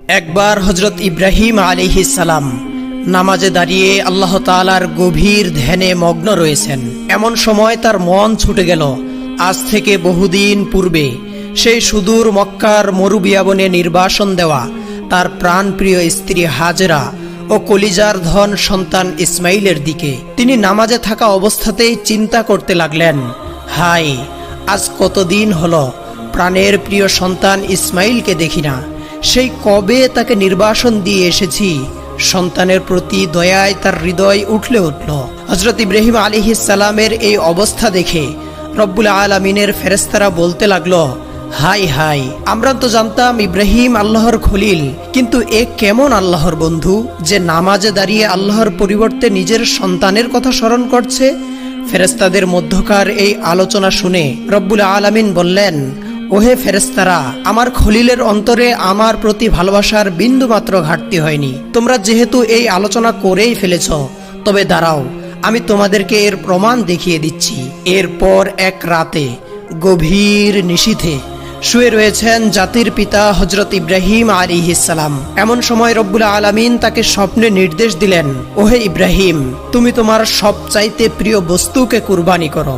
একবার হজরত ইব্রাহিম সালাম নামাজে দাঁড়িয়ে আল্লাহ তালার গভীর ধ্যানে মগ্ন রয়েছেন। এমন সময় তার মন ছুটে গেল। আজ থেকে বহুদিন পূর্বে সেই সুদূর মক্কার মরুবিয়াবনে নির্বাসন দেওয়া তার প্রাণপ্রিয় স্ত্রী হাজরা ও কলিজার ধন সন্তান ইসমাইলের দিকে। তিনি নামাজে থাকা অবস্থাতেই চিন্তা করতে লাগলেন হাই আজ কতদিন হল? প্রাণের প্রিয় সন্তান ইসমাইলকে দেখি না। সেই কবে তাকে নির্বাসন দিয়ে এসেছি? সন্তানের প্রতি দয়ায় তার হৃদয় উঠলে উঠল। হজরত ইব্রাহিম সালামের এই অবস্থা দেখে রব্বুল আলমিনের ফেরেস্তারা বলতে লাগল, হাই হাই, আমরা তো জানতাম ইব্রাহিম আল্লাহর খলিল, কিন্তু এ কেমন আল্লাহর বন্ধু যে নামাজে দাঁড়িয়ে আল্লাহর পরিবর্তে নিজের সন্তানের কথা স্মরণ করছে? ফেরেস্তাদের মধ্যকার এই আলোচনা শুনে রব্বুল আলামিন বললেন ওহে ফেরেস্তারা আমার খলিলের অন্তরে আমার প্রতি ভালোবাসার বিন্দুমাত্র ঘাটতি হয়নি। তোমরা যেহেতু এই আলোচনা করেই ফেলেছ, তবে দাঁড়াও, আমি তোমাদেরকে এর প্রমাণ দেখিয়ে দিচ্ছি। এরপর এক রাতে গভীর নিশীথে শুয়ে রয়েছেন জাতির পিতা হজরত ইব্রাহিম আলী ইসালাম এমন সময় রব্বুল আলমিন তাকে স্বপ্নে নির্দেশ দিলেন, ওহে ইব্রাহিম, তুমি তোমার সবচাইতে প্রিয় বস্তুকে কুরবানি করো।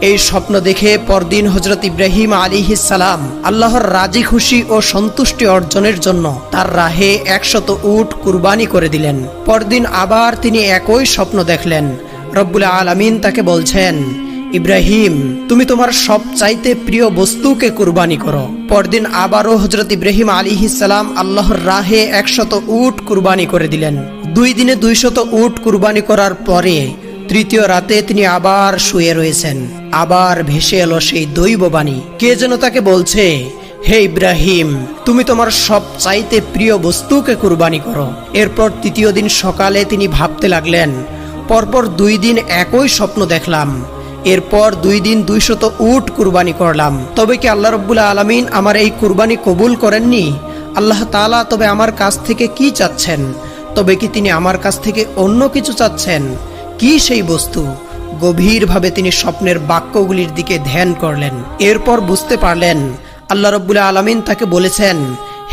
এই স্বপ্ন দেখে পরদিন হজরত ইব্রাহিম আলী সালাম আল্লাহর রাজি খুশি ও সন্তুষ্টি অর্জনের জন্য তার রাহে একশত উট কুরবানি করে দিলেন। পরদিন আবার তিনি একই স্বপ্ন দেখলেন। রব্বুল আলমিন তাকে বলছেন, ইব্রাহিম, তুমি তোমার সব চাইতে প্রিয় বস্তুকে কুরবানি করো। পরদিন আবারও হজরত ইব্রাহিম আলী সালাম আল্লাহর রাহে একশত উট কুরবানি করে দিলেন। দুই দিনে দুইশত উট কুরবানি করার পরে তৃতীয় রাতে তিনি আবার শুয়ে রয়েছেন। আবার ভেসে এলো সেই দৈববাণী। কে যেন তাকে বলছে, হে ইব্রাহিম, তুমি তোমার সব চাইতে প্রিয় বস্তুকে কুরবানি করো। এরপর তৃতীয় দিন সকালে তিনি ভাবতে লাগলেন, পরপর দুই দিন একই স্বপ্ন দেখলাম। এরপর দুই দিন দুইশত উট কুরবানি করলাম। তবে কি আল্লাহ রব্বুল্লা আলমিন আমার এই কুরবানি কবুল করেননি? আল্লাহ তালা তবে আমার কাছ থেকে কি চাচ্ছেন? তবে কি তিনি আমার কাছ থেকে অন্য কিছু চাচ্ছেন? কি সেই বস্তু? গভীরভাবে তিনি স্বপ্নের বাক্যগুলির দিকে ধ্যান করলেন। এরপর বুঝতে পারলেন, আল্লাহ রব্বুল্লা আলমিন তাকে বলেছেন,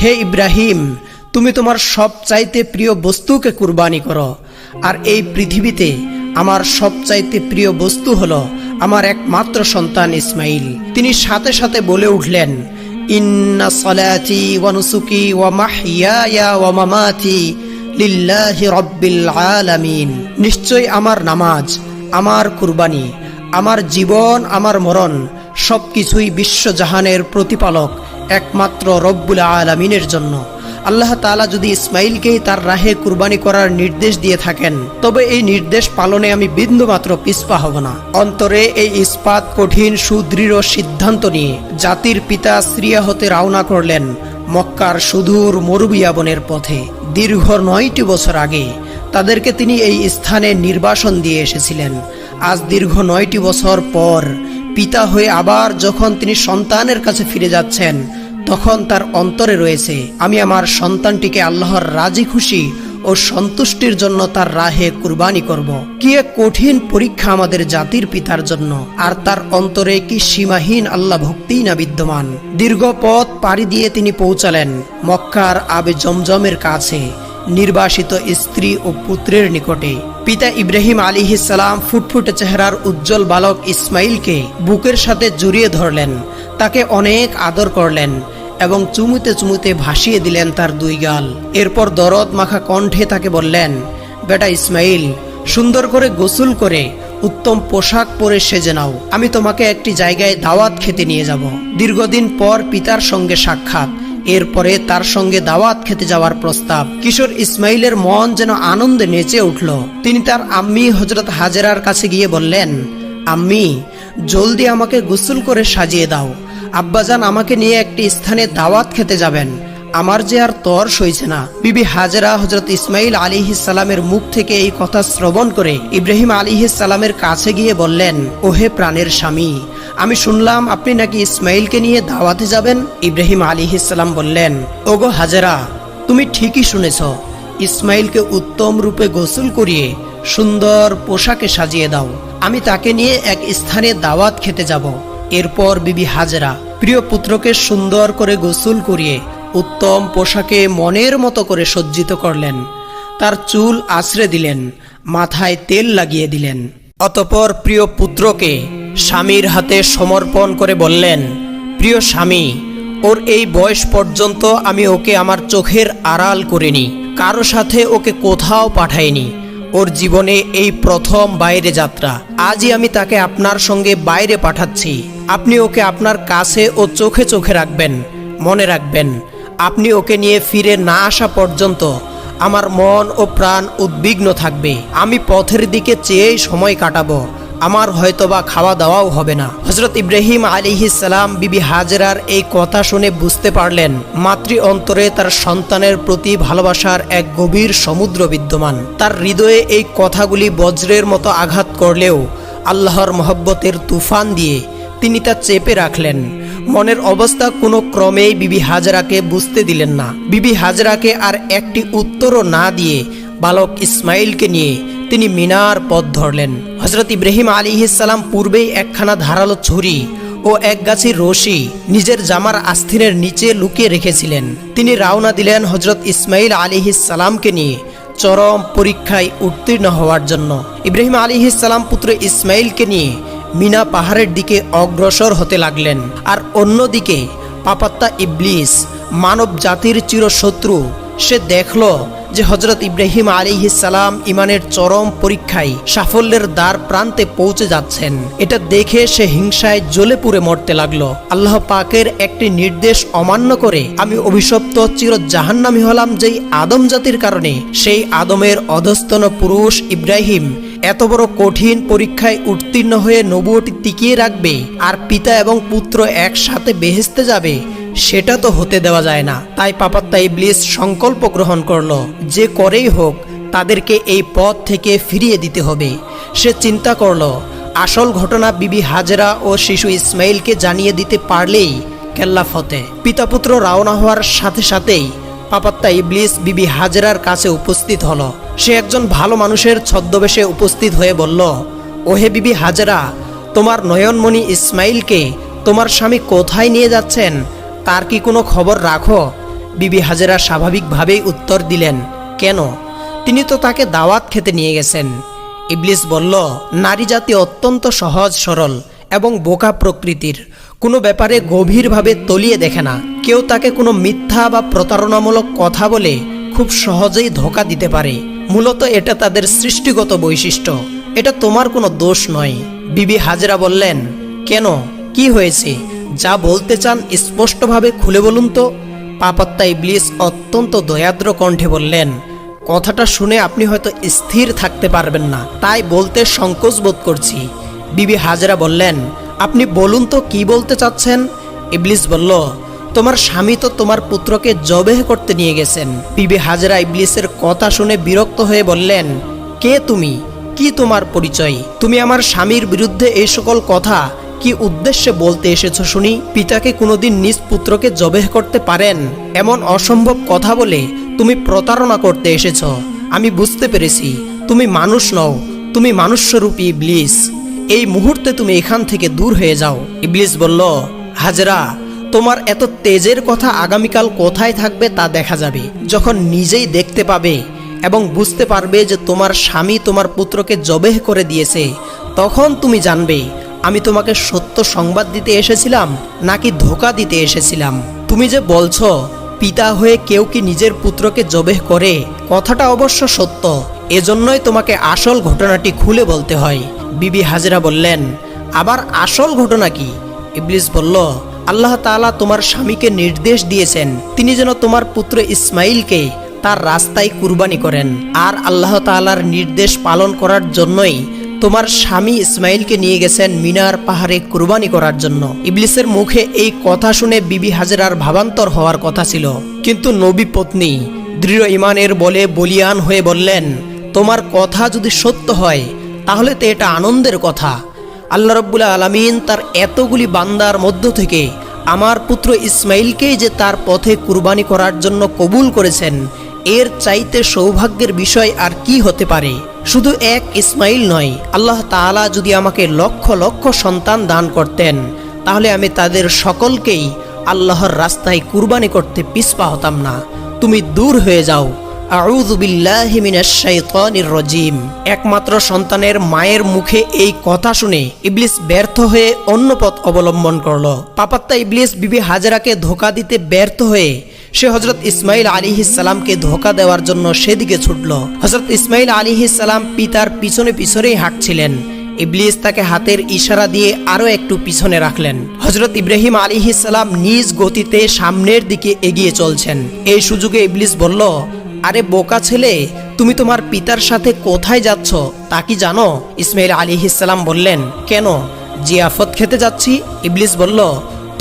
হে ইব্রাহিম, তুমি তোমার সব চাইতে প্রিয় বস্তুকে কুরবানি করো। আর এই পৃথিবীতে আমার সবচাইতে প্রিয় বস্তু হলো আমার একমাত্র সন্তান ইসমাইল। তিনি সাথে সাথে বলে উঠলেন, ইন্না সলাতি ওয়া নুসুকি ওয়া মাহইয়ায়া ওয়া মামাতি লিল্লাহি রাব্বিল আলামিন। নিশ্চয় আমার নামাজ, আমার কুরবানি, আমার জীবন, আমার মরণ সবকিছুই বিশ্বজাহানের প্রতিপালক একমাত্র রব্বুল আলামিনের জন্য। আল্লাহ তালা যদি ইসমাইলকেই তার রাহে কুরবানি করার নির্দেশ দিয়ে থাকেন, তবে এই নির্দেশ পালনে আমি বিন্দুমাত্র পিছপা হব না। অন্তরে এই ইস্পাত কঠিন, সুদৃঢ় সিদ্ধান্ত নিয়ে জাতির পিতা শ্রিয়া হতে রওনা করলেন। মক্কার সুদূর মরুবিয়াবনের পথে দীর্ঘ নয়টি বছর আগে তাদেরকে তিনি এই স্থানে নির্বাসন দিয়ে এসেছিলেন। আজ দীর্ঘ নয়টি বছর পর পিতা হয়ে আবার যখন তিনি সন্তানের কাছে ফিরে যাচ্ছেন, তখন তার অন্তরে রয়েছে, আমি আমার সন্তানটিকে আল্লাহর রাজি খুশি ও সন্তুষ্টির জন্য তার রাহে কুরবানি করব। কি এক কঠিন পরীক্ষা আমাদের জাতির পিতার জন্য। আর তার অন্তরে কি সীমাহীন আল্লাহ ভক্তি না বিদ্যমান? দীর্ঘ পথ পাড়ি দিয়ে তিনি পৌঁছালেন মক্কার আবে জমজমের কাছে, নির্বাসিত স্ত্রী ও পুত্রের নিকটে। পিতা ইব্রাহিম আলী সালাম ফুটফুটে চেহারার উজ্জ্বল বালক ইসমাইলকে বুকের সাথে জড়িয়ে ধরলেন। তাকে অনেক আদর করলেন। এবং চুমুতে চুমুতে ভাসিয়ে দিলেন তার দুই গাল। এরপর দরদ মাখা কণ্ঠে তাকে বললেন, বেটা ইসমাইল, সুন্দর করে গোসল করে উত্তম পোশাক পরে সেজে নাও। আমি তোমাকে একটি জায়গায় দাওয়াত খেতে নিয়ে যাব। দীর্ঘদিন পর পিতার সঙ্গে সাক্ষাৎ। এরপরে তার সঙ্গে দাওয়াত খেতে যাওয়ার প্রস্তাব। কিশোর ইসমাইলের মন যেন আনন্দে নেচে উঠল। তিনি তার আম্মি হজরত হাজেরার কাছে গিয়ে বললেন, আম্মি, জলদি আমাকে গোসল করে সাজিয়ে দাও। আব্বাজান আমাকে নিয়ে একটি স্থানে দাওয়াত খেতে যাবেন। আমার যে আর তর সইছে না। বিবি হাজেরা হজরত ইসমাইল আলী সালামের মুখ থেকে এই কথা শ্রবণ করে ইব্রাহিম আলী সালামের কাছে গিয়ে বললেন, ওহে প্রাণের স্বামী, আমি শুনলাম আপনি নাকি ইসমাইলকে নিয়ে দাওয়াতে যাবেন? ইব্রাহিম আলী সালাম বললেন, ওগো হাজেরা, তুমি ঠিকই শুনেছ। ইসমাইলকে উত্তম রূপে গোসল করিয়ে সুন্দর পোশাকে সাজিয়ে দাও। আমি তাকে নিয়ে এক স্থানে দাওয়াত খেতে যাব। এরপর বিবি হাজরা প্রিয় পুত্রকে সুন্দর করে গোসল করিয়ে উত্তম পোশাকে মনের মতো করে সজ্জিত করলেন। তার চুল আশ্রে দিলেন, মাথায় তেল লাগিয়ে দিলেন। অতপর প্রিয় পুত্রকে স্বামীর হাতে সমর্পণ করে বললেন, প্রিয় স্বামী, ওর এই বয়স পর্যন্ত আমি ওকে আমার চোখের আড়াল করিনি, কারও সাথে ওকে কোথাও পাঠাইনি। ওর জীবনে এই প্রথম বাইরে যাত্রা। আজই আমি তাকে আপনার সঙ্গে বাইরে পাঠাচ্ছি। আপনি ওকে আপনার কাছে ও চোখে চোখে রাখবেন, মনে রাখবেন। আপনি ওকে নিয়ে ফিরে না আসা পর্যন্ত আমার মন ও প্রাণ উদ্বিগ্ন থাকবে। আমি পথের দিকে চেয়েই সময় কাটাবো। আমার হয়তোবা খাওয়া দাওয়াও হবে না। হজরত ইব্রাহিম সালাম বিবি হাজরার এই কথা শুনে বুঝতে পারলেন, মাতৃ অন্তরে তার সন্তানের প্রতি ভালোবাসার এক গভীর সমুদ্র বিদ্যমান। তার হৃদয়ে এই কথাগুলি বজ্রের মতো আঘাত করলেও আল্লাহর মহব্বতের তুফান দিয়ে তিনি তা চেপে রাখলেন। মনের অবস্থা কোনো ক্রমেই বিবি হাজরাকে বুঝতে দিলেন না। বিবি হাজরাকে আর একটি উত্তরও না দিয়ে বালক ইসমাইলকে নিয়ে তিনি মিনার পথ ধরলেন। হজরত ইব্রাহিম আলী ইসালাম পূর্বেই একখানা ধারালো ছুরি ও এক গাছির রশি নিজের জামার আস্থিনের নিচে লুকিয়ে রেখেছিলেন। তিনি রাওনা দিলেন হজরত ইসমাইল আলী সালামকে নিয়ে চরম পরীক্ষায় উত্তীর্ণ হওয়ার জন্য। ইব্রাহিম আলী সালাম পুত্র ইসমাইলকে নিয়ে মিনা পাহাড়ের দিকে অগ্রসর হতে লাগলেন। আর অন্যদিকে পাপাত্তা ইবলিস মানব জাতির চিরশত্রু সে দেখল যে হজরত ইব্রাহিম সালাম ইমানের চরম পরীক্ষায় সাফল্যের দ্বার প্রান্তে পৌঁছে যাচ্ছেন। এটা দেখে সে হিংসায় জ্বলে পুড়ে মরতে লাগল। আল্লাহ পাকের একটি নির্দেশ অমান্য করে আমি অভিশপ্ত চির জাহান্নামি হলাম যেই আদম জাতির কারণে। সেই আদমের অধস্তন পুরুষ ইব্রাহিম এত বড় কঠিন পরীক্ষায় উত্তীর্ণ হয়ে নবুয়টি টিকিয়ে রাখবে আর পিতা এবং পুত্র একসাথে বেহেস্তে যাবে সেটা তো হতে দেওয়া যায় না। তাই পাপাত্তা ইবলিস সংকল্প গ্রহণ করল যে করেই হোক তাদেরকে এই পথ থেকে ফিরিয়ে দিতে হবে। সে চিন্তা করল, আসল ঘটনা বিবি হাজরা ও শিশু ইসমাইলকে জানিয়ে দিতে পারলেই কেল্লা ফতে পিতা পুত্র রওনা হওয়ার সাথে সাথেই পাপাত্তা ইবলিস বিবি হাজরার কাছে উপস্থিত হলো। সে একজন ভালো মানুষের ছদ্মবেশে উপস্থিত হয়ে বলল, ওহে বিবি হাজরা, তোমার নয়নমণি ইসমাইলকে তোমার স্বামী কোথায় নিয়ে যাচ্ছেন? তার কি কোনো খবর রাখো? বিবি হাজেরা স্বাভাবিকভাবেই উত্তর দিলেন, কেন? তিনি তো তাকে দাওয়াত খেতে নিয়ে গেছেন। ইবলিস বলল, নারী জাতি অত্যন্ত সহজ, সরল এবং বোকা প্রকৃতির। কোনো ব্যাপারে গভীরভাবে তলিয়ে দেখে না। কেউ তাকে কোনো মিথ্যা বা প্রতারণামূলক কথা বলে খুব সহজেই ধোকা দিতে পারে। মূলত এটা তাদের সৃষ্টিগত বৈশিষ্ট্য। এটা তোমার কোনো দোষ নয়। বিবি হাজরা বললেন, কেন? কি হয়েছে? যা বলতে চান স্পষ্টভাবে খুলে বলুন তো। পাপাত্তা ইবলিস অত্যন্ত দয়াদ্র কণ্ঠে বললেন, কথাটা শুনে আপনি হয়তো স্থির থাকতে পারবেন না, তাই বলতে সংকোচ বোধ করছি। বিবি হাজরা বললেন, আপনি বলুন তো কি বলতে চাচ্ছেন? ইবলিস বলল, তোমার স্বামী তো তোমার পুত্রকে জবেহ করতে নিয়ে গেছেন। বিবি হাজরা ইবলিসের কথা শুনে বিরক্ত হয়ে বললেন, কে তুমি? কি তোমার পরিচয়? তুমি আমার স্বামীর বিরুদ্ধে এই সকল কথা কি উদ্দেশ্যে বলতে এসেছ শুনি? পিতাকে কোনোদিন নিজ পুত্রকে জবেহ করতে পারেন? এমন অসম্ভব কথা বলে তুমি প্রতারণা করতে এসেছ। আমি বুঝতে পেরেছি, তুমি মানুষ নও, তুমি মানুষ্যরূপী ইবলিস। এই মুহূর্তে তুমি এখান থেকে দূর হয়ে যাও। ইবলিস বলল, হাজরা, তোমার এত তেজের কথা আগামীকাল কোথায় থাকবে তা দেখা যাবে। যখন নিজেই দেখতে পাবে এবং বুঝতে পারবে যে তোমার স্বামী তোমার পুত্রকে জবেহ করে দিয়েছে, তখন তুমি জানবে আমি তোমাকে সত্য সংবাদ দিতে এসেছিলাম নাকি ধোকা দিতে এসেছিলাম? তুমি যে বলছো, পিতা হয়ে কেউ কি নিজের পুত্রকে জবেহ করে, কথাটা অবশ্য সত্য। এজন্যই তোমাকে আসল ঘটনাটি খুলে বলতে হয়। বিবি হাজিরা বললেন, আবার আসল ঘটনা কি? ইবলিস বলল, আল্লাহ তাআলা তোমার স্বামীকে নির্দেশ দিয়েছেন, তিনি যেন তোমার পুত্র ইসমাইলকে তার রাস্তায় কুরবানি করেন। আর আল্লাহ তাআলার নির্দেশ পালন করার জন্যই তোমার স্বামী ইসমাইলকে নিয়ে গেছেন মিনার পাহাড়ে কুরবানি করার জন্য। ইবলিসের মুখে এই কথা শুনে বিবি হাজরার ভাবান্তর হওয়ার কথা ছিল। কিন্তু নবী পত্নী দৃঢ় ইমানের বলে বলিয়ান হয়ে বললেন, তোমার কথা যদি সত্য হয়, তাহলে তো এটা আনন্দের কথা। আল্লাহ রব্বুল্লা আলমিন তার এতগুলি বান্দার মধ্য থেকে আমার পুত্র ইসমাইলকেই যে তার পথে কুরবানি করার জন্য কবুল করেছেন, এর চাইতে সৌভাগ্যের বিষয় আর কি হতে পারে? শুধু এক ইসমাইল নয়, আল্লাহ তাআলা যদি আমাকে লক্ষ লক্ষ সন্তান দান করতেন, তাহলে আমি তাদের সকলকেই আল্লাহর রাস্তায় কুরবানি করতে পিছপা হতাম না। তুমি দূর হয়ে যাও। শাইতানির একমাত্র সন্তানের মায়ের মুখে এই কথা শুনে ইবলিস ব্যর্থ হয়ে অন্য পথ অবলম্বন করল। পাপাত্তা ইবলিস বিবি হাজারাকে ধোকা দিতে ব্যর্থ হয়ে সে হজরত ইসমাইল আলী সালামকে ধোকা দেওয়ার জন্য সেদিকে ছুটল। হজরত ইসমাইল আলী সালাম পিতার পিছনে পিছনেই হাঁটছিলেন। ইবলিস তাকে হাতের ইশারা দিয়ে আরও একটু পিছনে রাখলেন। হজরত ইব্রাহিম আলী সালাম নিজ গতিতে সামনের দিকে এগিয়ে চলছেন। এই সুযোগে ইবলিস বলল, আরে বোকা ছেলে, তুমি তোমার পিতার সাথে কোথায় যাচ্ছ? তা কি জানো? ইসমাইল আলী সালাম বললেন, কেন? জিয়াফত খেতে যাচ্ছি? ইবলিস বলল,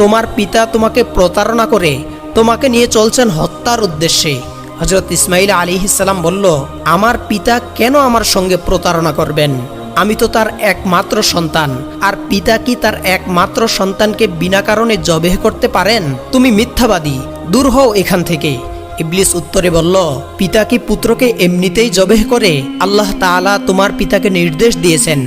তোমার পিতা তোমাকে প্রতারণা করে তোমাকে নিয়ে চলছেন হত্যার উদ্দেশ্যে। হজরত ইসমাইল আলী ইসাল্লাম বলল, আমার পিতা কেন আমার সঙ্গে প্রতারণা করবেন? আমি তো তার একমাত্র সন্তান। আর পিতা কি তার একমাত্র সন্তানকে বিনা কারণে জবেহ করতে পারেন? তুমি মিথ্যাবাদী, দূর হও এখান থেকে। ইবলিস উত্তরে বলল, পিতা কি পুত্রকে এমনিতেই জবেহ করে? আল্লাহ তাআলা তোমার পিতাকে নির্দেশ দিয়েছেন।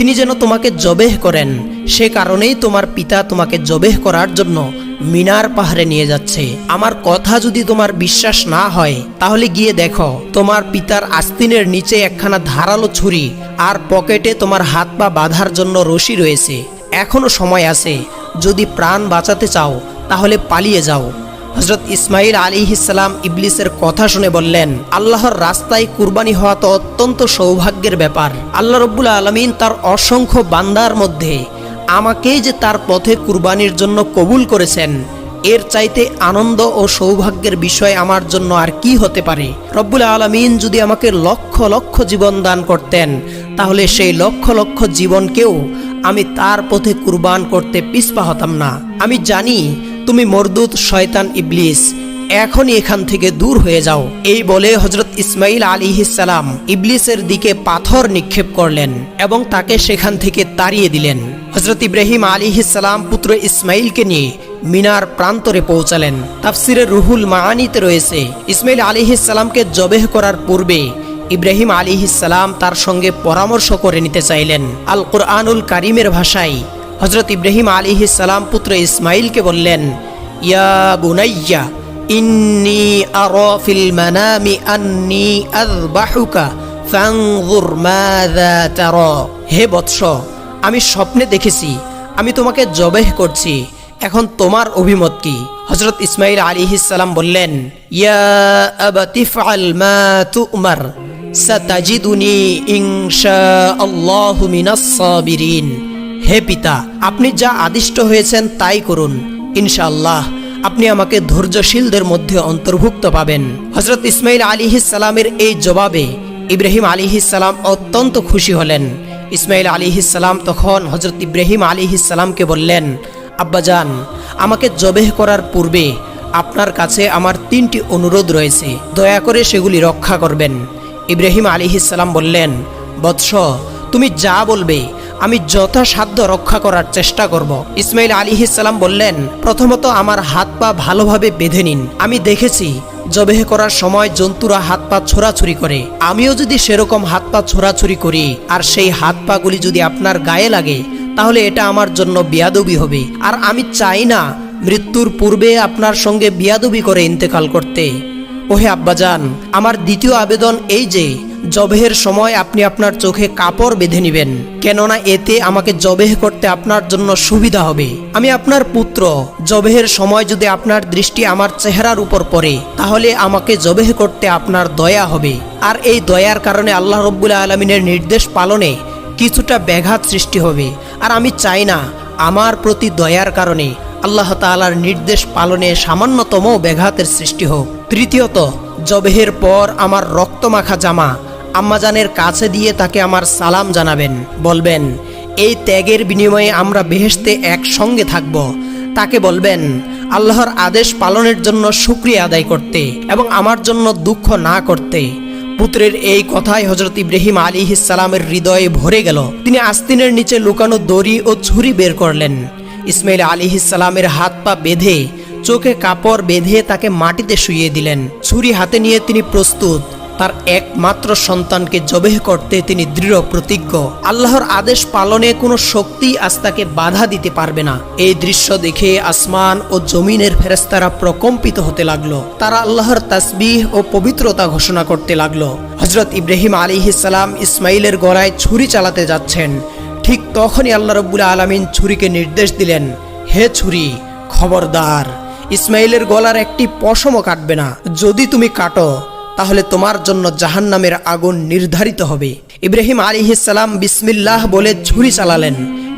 তিনি যেন তোমাকে জবেহ করেন, সে কারণেই তোমার পিতা তোমাকে জবেহ করার জন্য মিনার পাহাড়ে নিয়ে যাচ্ছে। আমার কথা যদি তোমার বিশ্বাস না হয়, তাহলে গিয়ে দেখো, তোমার পিতার আস্তিনের নিচে একখানা ধারালো ছুরি আর পকেটে তোমার হাত পা বাঁধার জন্য রশি রয়েছে। এখনও সময় আছে, যদি প্রাণ বাঁচাতে চাও, তাহলে পালিয়ে যাও। হজরত ইসমাইল আলী ইসলাম ইবলিসের কথা শুনে বললেন, আল্লাহর রাস্তায় কুরবানি হওয়া তো অত্যন্ত সৌভাগ্যের ব্যাপার। আল্লাহ রব্বুল আলমিন তার অসংখ্য বান্দার মধ্যে আমাকেই যে তার পথে কুরবানির জন্য কবুল করেছেন, এর চাইতে আনন্দ ও সৌভাগ্যের বিষয় আমার জন্য আর কি হতে পারে? রব্বুল আলমিন যদি আমাকে লক্ষ লক্ষ জীবন দান করতেন, তাহলে সেই লক্ষ লক্ষ জীবনকেও আমি তার পথে কুরবান করতে পিছপা হতাম না। আমি জানি তুমি মরদুত শয়তান ইবলিস, এখনই এখান থেকে দূর হয়ে যাও। এই বলে হজরত ইসমাইল সালাম ইবলিসের দিকে পাথর নিক্ষেপ করলেন এবং তাকে সেখান থেকে তাড়িয়ে দিলেন। হজরত ইব্রাহিম আলী সালাম পুত্র ইসমাইলকে নিয়ে মিনার প্রান্তরে পৌঁছালেন। তাফসিরের রুহুল মানিতে রয়েছে ইসমাইল সালামকে জবেহ করার পূর্বে ইব্রাহিম আলী সালাম তার সঙ্গে পরামর্শ করে নিতে চাইলেন। আল কোরআনুল কারিমের ভাষায় হজরত ইব্রাহিম আলী সালাম পুত্র ইসমাইলকে বললেন, ইয়া বুনাইয়া, ইন্নি আরা ফিল মানামি আন্নি আযবাহুকা ফানজুর মাযা তারা। হে বৎস, আমি স্বপ্নে দেখেছি, আমি তোমাকে জবেহ করছি, এখন তোমার অভিমত কি? হজরত ইসমাইল আলী সালাম বললেন, ইয়া আবাতি ফাল মা তুমার, সাতাজিদুনি ইনশা আল্লাহু মিনাস সাবিরিন। হে পিতা, আপনি যা আদিষ্ট হয়েছেন তাই করুন। ইনশাআল্লাহ, আপনি আমাকে ধৈর্যশীলদের মধ্যে অন্তর্ভুক্ত পাবেন। হজরত ইসমাইল আলী সালামের এই জবাবে ইব্রাহিম আলী সালাম অত্যন্ত খুশি হলেন। ইসমাইল আলী সালাম তখন হজরত ইব্রাহিম আলী সালামকে বললেন আব্বাজান আমাকে জবেহ করার পূর্বে আপনার কাছে আমার তিনটি অনুরোধ রয়েছে। দয়া করে সেগুলি রক্ষা করবেন। ইব্রাহিম আলী সালাম বললেন, বৎস তুমি যা বলবে, আমি যথাসাধ্য রক্ষা করার চেষ্টা করব। ইসমাইল আলী সালাম বললেন, প্রথমত আমার হাত পা ভালোভাবে বেঁধে নিন। আমি দেখেছি, জবেহ করার সময় জন্তুরা হাত পা ছোড়াছুরি করে। আমিও যদি সেরকম হাত পা ছোড়াছুরি করি, আর সেই হাত পাগুলি যদি আপনার গায়ে লাগে, তাহলে এটা আমার জন্য বিয়াদবি হবে। আর আমি চাই না মৃত্যুর পূর্বে আপনার সঙ্গে বিয়াদবি করে ইন্তেকাল করতে। ওহে আব্বাজান, আমার দ্বিতীয় আবেদন এই যে জবেহের সময় আপনি আপনার চোখে কাপড় বেঁধে নেবেন, কেননা এতে আমাকে জবেহ করতে আপনার জন্য সুবিধা হবে। আমি আপনার পুত্র, জবেহের সময় যদি আপনার দৃষ্টি আমার চেহারার উপর পড়ে, তাহলে আমাকে জবেহ করতে আপনার দয়া হবে। আর এই দয়ার কারণে আল্লাহ রব্বুল আলমিনের নির্দেশ পালনে কিছুটা ব্যাঘাত সৃষ্টি হবে। আর আমি চাই না, আমার প্রতি দয়ার কারণে আল্লাহ তাআলার নির্দেশ পালনে সামান্যতম ব্যাঘাতের সৃষ্টি হোক। তৃতীয়ত, জবেহের পর আমার রক্তমাখা জামা আম্মাজানের কাছে দিয়ে তাকে আমার সালাম জানাবেন। বলবেন, এই ত্যাগের বিনিময়ে আমরা বেহেশতে একসঙ্গে থাকব। তাকে বলবেন, আল্লাহর আদেশ পালনের জন্য সুক্রিয়া আদায় করতে এবং আমার জন্য দুঃখ না করতে। পুত্রের এই কথায় হজরত ইব্রাহিম আলী সালামের হৃদয়ে ভরে গেল। তিনি আস্তিনের নিচে লুকানো দড়ি ও ছুরি বের করলেন। ইসমাইল আলী সালামের হাত পা বেঁধে চোখে কাপড় বেঁধে তাকে মাটিতে শুইয়ে দিলেন। ছুরি হাতে নিয়ে তিনি প্রস্তুত। তার একমাত্র সন্তানকে জবেহ করতে তিনি দৃঢ় প্রতিজ্ঞ। আল্লাহর আদেশ পালনে কোনো শক্তি আজ তাকে বাধা দিতে পারবে না। এই দৃশ্য দেখে আসমান ও জমিনের ফেরেস্তারা প্রকম্পিত হতে লাগল। তারা আল্লাহর তাসবিহ ও পবিত্রতা ঘোষণা করতে লাগল। হজরত ইব্রাহিম আলিহিসাল্লাম ইসমাইলের গলায় ছুরি চালাতে যাচ্ছেন। ঠিক তখনই আল্লাহ রব্বুল আলমিন ছুরিকে নির্দেশ দিলেন, হে ছুরি, খবরদার ইসমাইলের গলার একটি পশমও কাটবে না। যদি তুমি কাটো তাহলে তোমার জন্য জাহান্নামের আগুন নির্ধারিত হবে। ইব্রাহিম আলিহিসাল্লাম বিসমিল্লাহ বলে ছুরি চালালেন।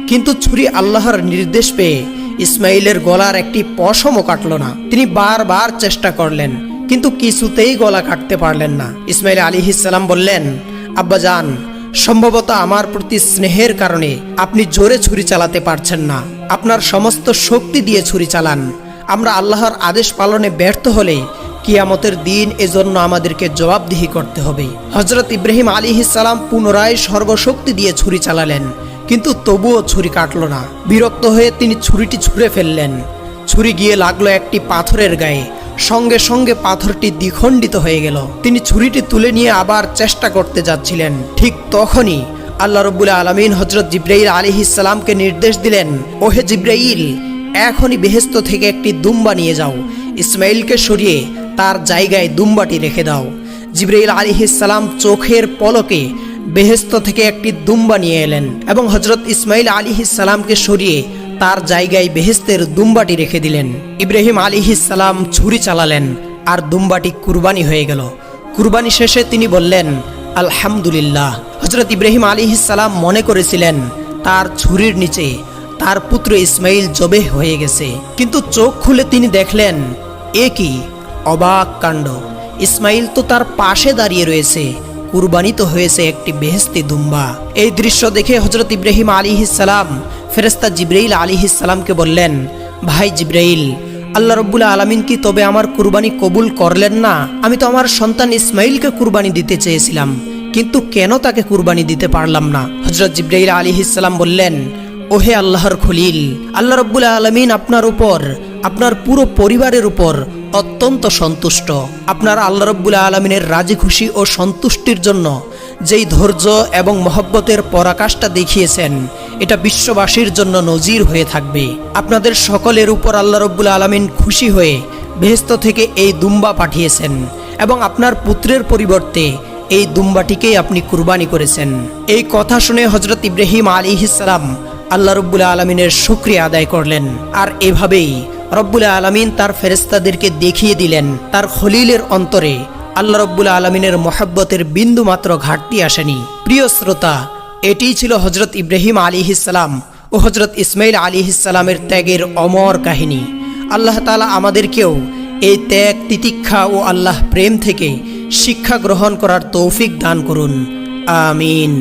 কিন্তু ছুরি আল্লাহর নির্দেশ পেয়ে ইসমাইলের গলার একটি পশমও কাটল না। তিনি বারবার চেষ্টা করলেন, কিন্তু কিছুতেই গলা কাটতে পারলেন না। ইসমাইল আলিহিসাল্লাম বললেন আব্বাজান সম্ভবত আমার প্রতি স্নেহের কারণে আপনি জোরে ছুরি চালাতে পারছেন না। আপনার সমস্ত শক্তি দিয়ে ছুরি চালান। আমরা আল্লাহর আদেশ পালনে ব্যর্থ হলে কিয়ামতের দিন এজন্য আমাদেরকে জবাবদিহি করতে হবে। হজরত ইব্রাহিম আলী সালাম পুনরায় সর্বশক্তি দিয়ে ছুরি চালালেন, কিন্তু তবুও ছুরি কাটল না। বিরক্ত হয়ে তিনি ছুরিটি ছুঁড়ে ফেললেন। ছুরি গিয়ে লাগল একটি পাথরের গায়ে। সঙ্গে সঙ্গে পাথরটি দ্বিখণ্ডিত হয়ে গেল। তিনি ছুরিটি তুলে নিয়ে আবার চেষ্টা করতে যাচ্ছিলেন। ঠিক তখনই আল্লাহ রব্বুল আলমিন হজরত জিব্রাইল আলী ইসালামকে নির্দেশ দিলেন, ওহে জিব্রাইল, এখনই বেহেস্ত থেকে একটি দুম্বা নিয়ে যাও। ইসমাইলকে সরিয়ে তার জায়গায় দুম্বাটি রেখে দাও। জিব্রাইল আলী ইসালাম চোখের পলকে বেহেস্ত থেকে একটি দুম্বা নিয়ে এলেন এবং হজরত ইসমাইল আলী সালামকে সরিয়ে তার জায়গায় বেহেস্তের দুম্বাটি রেখে দিলেন। ইব্রাহিম আলী সালাম ছুরি চালালেন আর দুম্বাটি কুরবানি হয়ে গেল। কুরবানি শেষে তিনি বললেন, আলহামদুলিল্লাহ। হজরত ইব্রাহিম আলী সালাম মনে করেছিলেন, তার ছুরির নিচে তার পুত্র ইসমাইল জবে হয়ে গেছে। কিন্তু চোখ খুলে তিনি দেখলেন, এ কি? অবাক কাণ্ড। ইসমাইল তো তার পাশে দাঁড়িয়ে রয়েছে। কুরবানিত হয়েছে একটি বেহেস্তি দুম্বা। এই দৃশ্য দেখে হজরত ইব্রাহিম আলী সালাম ফেরেস্তা জিব্রাইল আলী বললেন, ভাই জিব্রাইল, আল্লাহ রব্বুল আলমিন কি তবে আমার কুরবানি কবুল করলেন না? আমি তো আমার সন্তান ইসমাইলকে কুরবানি দিতে চেয়েছিলাম, কিন্তু কেন তাকে কুরবানি দিতে পারলাম না? হজরত জিব্রাইল আলী ইসালাম বললেন, ওহে আল্লাহর খলিল, আল্লাহ রব্বুল আলমিন আপনার উপর, আপনার পুরো পরিবারের উপর অত্যন্ত সন্তুষ্ট। আপনার আল্লাহ রব্বুল আলমিনের রাজি খুশি ও সন্তুষ্টির জন্য যেই ধৈর্য এবং মহব্বতের পরাকাশটা দেখিয়েছেন, এটা বিশ্ববাসীর জন্য নজির হয়ে থাকবে। আপনাদের সকলের উপর আল্লাহ রব্বুল আলমিন খুশি হয়ে বেহেস্ত থেকে এই দুম্বা পাঠিয়েছেন এবং আপনার পুত্রের পরিবর্তে এই দুম্বাটিকেই আপনি কুরবানি করেছেন। এই কথা শুনে হজরত ইব্রাহিম আলী ইসালাম আল্লাহ রব্বুল আলমিনের শুক্রিয়া আদায় করলেন। আর এভাবেই রব্বুল আলমিন তার ফেরেস্তাদেরকে দেখিয়ে দিলেন, তার খলিলের অন্তরে। আল্লাহ রব্বুল আলমিনের মহাব্বতের বিন্দু মাত্র ঘাটতি আসেনি। প্রিয় শ্রোতা, এটিই ছিল হজরত ইব্রাহিম আলী ইসালাম ও হজরত ইসমাইল আলী ইসালামের ত্যাগের অমর কাহিনী। আল্লাহ তালা আমাদেরকেও এই ত্যাগ, তিতিক্ষা ও আল্লাহ প্রেম থেকে শিক্ষা গ্রহণ করার তৌফিক দান করুন। আমিন।